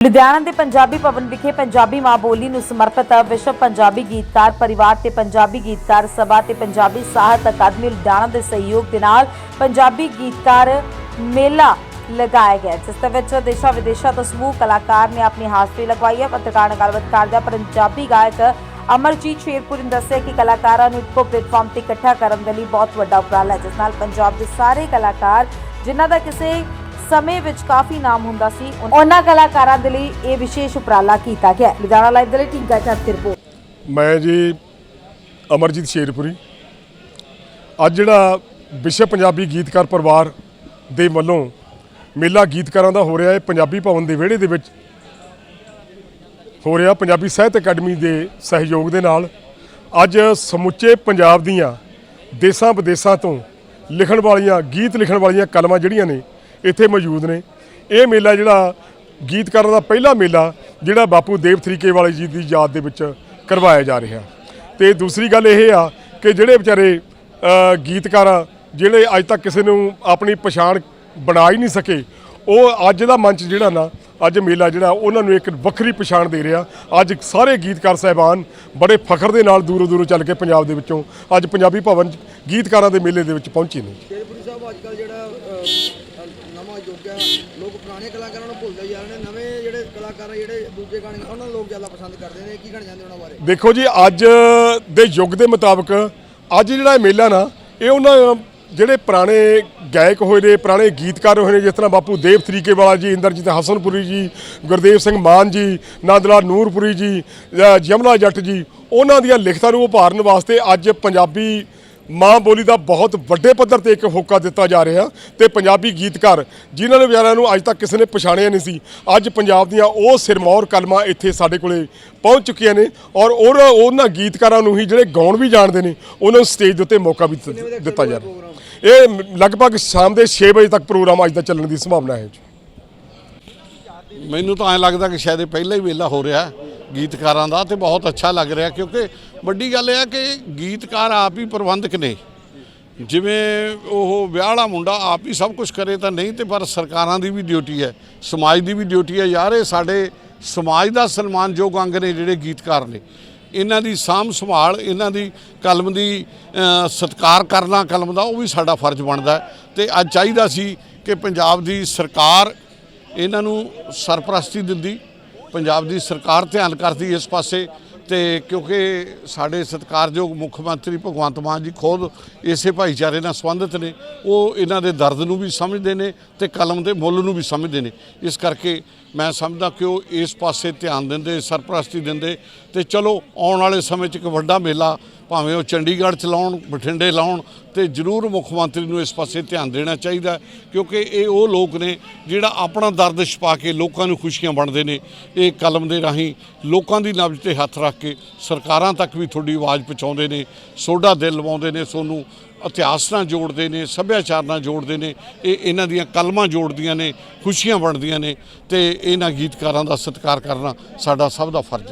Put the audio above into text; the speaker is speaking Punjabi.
ਲੁਧਿਆਣਾ ਦੇ ਪੰਜਾਬੀ ਭਵਨ ਵਿਖੇ ਪੰਜਾਬੀ ਮਾਂ ਬੋਲੀ ਨੂੰ ਸਮਰਪਿਤ ਵਿਸ਼ਵ ਪੰਜਾਬੀ ਗੀਤਕਾਰ, ਪਰਿਵਾਰ ਤੇ ਪੰਜਾਬੀ ਗੀਤਕਾਰ, ਸਭਾ ਤੇ ਪੰਜਾਬੀ ਸਾਹਿਤ ਅਕਾਦਮੀ ਲੁਧਿਆਣਾ ਦੇ ਸਹਿਯੋਗ ਦੇ ਨਾਲ ਪੰਜਾਬੀ ਗੀਤਕਾਰ ਮੇਲਾ ਲਗਾਇਆ ਗਿਆ ਜਿਸ ਦੇ ਵਿੱਚ ਦੇਸ਼ਾਂ ਵਿਦੇਸ਼ਾਂ ਤੋਂ ਸਮੂਹ ਕਲਾਕਾਰ ਨੇ ਆਪਣੀ ਹਾਜ਼ਰੀ ਲਗਵਾਈ ਹੈ। ਪੱਤਰਕਾਰ ਨਾਲ ਗੱਲਬਾਤ ਕਰਦਿਆਂ ਪੰਜਾਬੀ ਗਾਇਕ ਅਮਰਜੀਤ ਸ਼ੇਰਪੁਰੀ ਨੇ ਦੱਸਿਆ ਕਿ ਕਲਾਕਾਰਾਂ ਨੂੰ ਇੱਕੋ ਪਲੇਟਫਾਰਮ ਤੇ ਇਕੱਠਾ ਕਰਨ ਦੇ ਲਈ ਬਹੁਤ ਵੱਡਾ ਉਪਰਾਲਾ ਹੈ, ਜਿਸ ਨਾਲ ਪੰਜਾਬ ਦੇ ਸਾਰੇ ਕਲਾਕਾਰ, ਜਿਨ੍ਹਾਂ ਦਾ ਕਿਸੇ ਸਮੇਂ ਵਿੱਚ ਕਾਫੀ ਨਾਮ ਹੁੰਦਾ ਸੀ। ਉਹਨਾਂ ਕਲਾਕਾਰਾਂ ਦੇ ਲਈ ਇਹ ਵਿਸ਼ੇਸ਼ ਉਪਰਾਲਾ ਕੀਤਾ ਗਿਆ। ਲੁਧਿਆਣਾ ਲਾਈਵ ਦੇ ਲਈ ਟਿੰਕਾ ਚੱਤ ਰਿਪੋਰਟ ਮੈਂ ਜੀ ਅਮਰਜੀਤ ਸ਼ੇਰਪੁਰੀ। ਅੱਜ ਜਿਹੜਾ ਵਿਸ਼ਵ ਪੰਜਾਬੀ ਗੀਤਕਾਰ ਪਰਿਵਾਰ ਦੇ ਵੱਲੋਂ ਮੇਲਾ ਗੀਤਕਾਰਾਂ ਦਾ ਹੋ ਰਿਹਾ ਹੈ, ਪੰਜਾਬੀ ਭਵਨ ਦੇ ਵਿਹੜੇ ਦੇ ਵਿੱਚ ਹੋ ਰਿਹਾ ਪੰਜਾਬੀ ਸਾਹਿਤ ਅਕੈਡਮੀ ਦੇ ਸਹਿਯੋਗ ਦੇ ਨਾਲ। ਅੱਜ ਸਮੁੱਚੇ ਪੰਜਾਬ ਦੀਆਂ ਦੇਸਾਂ ਵਿਦੇਸਾਂ ਤੋਂ ਲਿਖਣ ਵਾਲੀਆਂ, ਗੀਤ ਲਿਖਣ ਵਾਲੀਆਂ ਕਲਮਾਂ ਜਿਹੜੀਆਂ ਨੇ ਇੱਥੇ ਮੌਜੂਦ ਨੇ। ਇਹ ਮੇਲਾ ਜਿਹੜਾ ਗੀਤਕਾਰਾਂ ਦਾ ਪਹਿਲਾ ਮੇਲਾ ਜਿਹੜਾ ਬਾਪੂ ਦੇਵ ਤਰੀਕੇ ਵਾਲੇ ਜੀ ਦੀ ਯਾਦ ਦੇ ਵਿੱਚ ਕਰਵਾਇਆ ਜਾ ਰਿਹਾ। ਤੇ ਦੂਸਰੀ ਗੱਲ ਇਹ ਆ ਕਿ ਜਿਹੜੇ ਵਿਚਾਰੇ ਗੀਤਕਾਰ ਜਿਹੜੇ ਅੱਜ ਤੱਕ ਕਿਸੇ ਨੂੰ ਆਪਣੀ ਪਛਾਣ ਬਣਾ ਹੀ ਨਹੀਂ ਸਕੇ, ਉਹ ਅੱਜ ਦਾ ਮੰਚ ਜਿਹੜਾ ਨਾ, ਅੱਜ ਮੇਲਾ ਜਿਹੜਾ, ਉਹਨਾਂ ਨੂੰ ਇੱਕ ਵੱਖਰੀ ਪਛਾਣ ਦੇ ਰਿਹਾ। ਅੱਜ ਸਾਰੇ ਗੀਤਕਾਰ ਸਹਿਬਾਨ ਬੜੇ ਫਖਰ ਦੇ ਨਾਲ ਦੂਰੋਂ ਦੂਰੋਂ ਚੱਲ ਕੇ ਪੰਜਾਬ ਦੇ ਵਿੱਚੋਂ ਅੱਜ ਪੰਜਾਬੀ ਭਵਨ 'ਚ ਗੀਤਕਾਰਾਂ ਦੇ ਮੇਲੇ ਦੇ ਵਿੱਚ ਪਹੁੰਚੇ ਨੇ। ਸ਼ੇਰਪੁਰੀ ਸਾਹਿਬ, ਅੱਜ ਕੱਲ ਜਿਹੜਾ ਯੁੱਗ ਹੈ ਲੋਕ ਪੁਰਾਣੇ ਕਲਾਕਾਰਾਂ ਨੂੰ ਭੁੱਲਦੇ ਜਾ ਰਹੇ ਨੇ। ਨਵੇਂ ਜਿਹੜੇ ਕਲਾਕਾਰ ਆ ਜਿਹੜੇ ਦੂਜੇ ਗਾਣੇ ਉਹਨਾਂ ਨੂੰ ਲੋਕ ਜ਼ਿਆਦਾ ਪਸੰਦ ਕਰਦੇ ਨੇ। ਕੀ ਕਹਿਣਾ ਚਾਹੁੰਦੇ ਉਹਨਾਂ ਬਾਰੇ? ਦੇਖੋ ਜੀ ਅੱਜ ਦੇ ਯੁੱਗ ਦੇ ਮੁਤਾਬਕ ਅੱਜ ਜਿਹੜਾ ਮੇਲਾ ਨਾ ਇਹ ਉਹਨਾਂ ਜਿਹੜੇ ਪੁਰਾਣੇ ਗਾਇਕ ਹੋਏ ਨੇ ਪੁਰਾਣੇ ਗੀਤਕਾਰ ਹੋਏ ਨੇ ਜਿਸ ਤਰ੍ਹਾਂ ਬਾਪੂ ਦੇਵ ਤਰੀਕੇ ਵਾਲਾ ਜੀ ਇੰਦਰਜੀਤ ਹਸਨਪੁਰੀ ਜੀ ਗੁਰਦੇਵ ਸਿੰਘ ਮਾਨ ਜੀ ਨੰਦਲਾਲ ਨੂਰਪੁਰੀ ਜੀ ਅ, ਜਮਨਾ ਜੱਟ ਜੀ ਉਹਨਾਂ ਦੀਆਂ ਲਿਖਤਾਂ ਨੂੰ ਉਭਾਰਨ ਵਾਸਤੇ ਅੱਜ ਪੰਜਾਬੀ ਮਾਂ ਬੋਲੀ ਦਾ ਬਹੁਤ ਵੱਡੇ ਪੱਧਰ ਤੇ ਇੱਕ ਹੋਕਾ ਦਿੱਤਾ ਜਾ ਰਿਹਾ ਤੇ ਪੰਜਾਬੀ ਗੀਤਕਾਰ ਜਿਨ੍ਹਾਂ ਨੇ ਵਿਚਾਰਿਆਂ ਨੂੰ ਅੱਜ ਤੱਕ ਕਿਸੇ ਨੇ ਪਛਾਣਿਆ ਨਹੀਂ ਸੀ ਅੱਜ ਪੰਜਾਬ ਦੀਆਂ ਉਹ ਸਿਰਮੌਰ ਕਲਮਾਂ ਇੱਥੇ ਸਾਡੇ ਕੋਲੇ ਪਹੁੰਚ ਚੁੱਕੀਆਂ ਨੇ ਔਰ ਉਹ ਉਹਨਾਂ ਗੀਤਕਾਰਾਂ ਨੂੰ ਹੀ ਜਿਹੜੇ ਗਾਉਣ ਵੀ ਜਾਣਦੇ ਨੇ ਉਹਨਾਂ ਨੂੰ ਸਟੇਜ ਦੇ ਉੱਤੇ ਮੌਕਾ ਵੀ ਦਿੱਤ- ਜਾ ਰਿਹਾ। ਇਹ ਲਗਭਗ ਸ਼ਾਮ ਦੇ 6 ਵਜੇ ਤੱਕ ਪ੍ਰੋਗਰਾਮ ਅੱਜ ਦਾ ਚੱਲਣ ਦੀ ਸੰਭਾਵਨਾ ਹੈ ਜੀ। ਮੈਨੂੰ ਤਾਂ ਐਂ ਲੱਗਦਾ ਕਿ ਸ਼ਾਇਦ ਇਹ ਪਹਿਲਾ ਹੀ ਵੇਲਾ ਹੋ ਰਿਹਾ। ਹੈ ਗੀਤਕਾਰਾਂ ਦਾ ਤੇ ਬਹੁਤ ਅੱਛਾ ਲੱਗ ਰਿਹਾ ਕਿਉਂਕਿ ਵੱਡੀ ਗੱਲ ਇਹ ਹੈ ਕਿ ਗੀਤਕਾਰ ਆਪ ਹੀ ਪ੍ਰਬੰਧਕ ਨੇ। ਜਿਵੇਂ ਉਹ ਵਿਆਹ ਵਾਲਾ ਮੁੰਡਾ ਆਪ ਹੀ ਸਭ ਕੁਝ ਕਰੇ ਤਾਂ ਨਹੀਂ ਤੇ ਪਰ ਸਰਕਾਰਾਂ ਦੀ ਵੀ ਡਿਊਟੀ ਹੈ ਸਮਾਜ ਦੀ ਵੀ ਡਿਊਟੀ ਹੈ। ਯਾਰ ਇਹ ਸਾਡੇ ਸਮਾਜ ਦਾ ਸਨਮਾਨਯੋਗ ਅੰਗ ਨੇ ਜਿਹੜੇ ਗੀਤਕਾਰ ਨੇ। ਇਹਨਾਂ ਦੀ ਸਾਂਭ ਸੰਭਾਲ ਇਹਨਾਂ ਦੀ ਕਲਮ ਦੀ ਅ, ਸਤਿਕਾਰ ਕਰਨਾ ਕਲਮ ਦਾ ਉਹ ਵੀ ਸਾਡਾ ਫਰਜ਼ ਬਣਦਾ ਹੈ। ਤੇ ਅੱਜ ਚਾਹੀਦਾ ਸੀ ਕਿ ਪੰਜਾਬ ਦੀ ਸਰਕਾਰ ਇਹਨਾਂ ਨੂੰ ਸਰਪ੍ਰਸਤੀ ਦਿੰਦੀ ਪੰਜਾਬ ਦੀ ਸਰਕਾਰ ਧਿਆਨ ਕਰਦੀ ਇਸ ਪਾਸੇ ਤੇ ਕਿਉਂਕਿ ਸਾਡੇ ਸਤਿਕਾਰਯੋਗ ਮੁੱਖ ਮੰਤਰੀ ਭਗਵੰਤ ਮਾਨ ਜੀ ਖੁਦ ਇਸੇ ਭਾਈਚਾਰੇ ਨਾਲ ਸੰਬੰਧਿਤ ਨੇ। ਉਹ ਇਹਨਾਂ ਦੇ ਦਰਦ ਨੂੰ ਵੀ ਸਮਝਦੇ ਨੇ ਤੇ ਕਲਮ ਦੇ ਮੁੱਲ ਨੂੰ ਵੀ ਸਮਝਦੇ ਨੇ। ਇਸ ਕਰਕੇ ਮੈਂ ਸਮਝਦਾ ਕਿ ਉਹ ਇਸ ਪਾਸੇ ਧਿਆਨ ਦਿੰਦੇ, ਸਰਪ੍ਰਸਤੀ ਦਿੰਦੇ ਤੇ ਚਲੋ ਆਉਣ ਵਾਲੇ ਸਮੇਂ 'ਚ ਇੱਕ ਵੱਡਾ ਮੇਲਾ ਭਾਵੇਂ ਉਹ ਚੰਡੀਗੜ੍ਹ ਚ ਲਾਉਣ, ਬਠਿੰਡੇ ਲਾਉਣ, ਤੇ ਜ਼ਰੂਰ ਮੁੱਖ ਮੰਤਰੀ ਨੂੰ ਇਸ ਪਾਸੇ ਧਿਆਨ ਦੇਣਾ ਚਾਹੀਦਾ ਕਿਉਂਕਿ ਇਹ ਉਹ ਲੋਕ ਨੇ ਜਿਹੜਾ ਆਪਣਾ ਦਰਦ ਛਪਾ ਕੇ ਲੋਕਾਂ ਨੂੰ ਖੁਸ਼ੀਆਂ ਵੰਡਦੇ ਨੇ। ਇਹ ਕਲਮ ਦੇ ਰਾਹੀਂ ਲੋਕਾਂ ਦੀ ਨਬਜ਼ ਤੇ ਹੱਥ ਰੱਖ ਕੇ ਸਰਕਾਰਾਂ ਤੱਕ ਵੀ ਤੁਹਾਡੀ ਆਵਾਜ਼ ਪਹੁੰਚਾਉਂਦੇ ਨੇ ਸੋਡਾ ਦਿਲ ਲਵਾਉਂਦੇ ਨੇ ਸੋਨੂੰ ਇਤਿਹਾਸ ਨਾਲ ਜੋੜਦੇ ਨੇ, ਸੱਭਿਆਚਾਰ ਨਾਲ ਜੋੜਦੇ ਨੇ, ਇਹ ਇਹਨਾਂ ਦੀਆਂ ਕਲਮਾਂ ਜੋੜਦੀਆਂ ਨੇ, ਖੁਸ਼ੀਆਂ ਵੰਡਦੀਆਂ ਨੇ, ਤੇ ਇਹਨਾਂ ਗੀਤਕਾਰਾਂ ਦਾ ਸਤਿਕਾਰ ਕਰਨਾ ਸਾਡਾ ਸਭ ਦਾ ਫਰਜ਼ ਹੈ।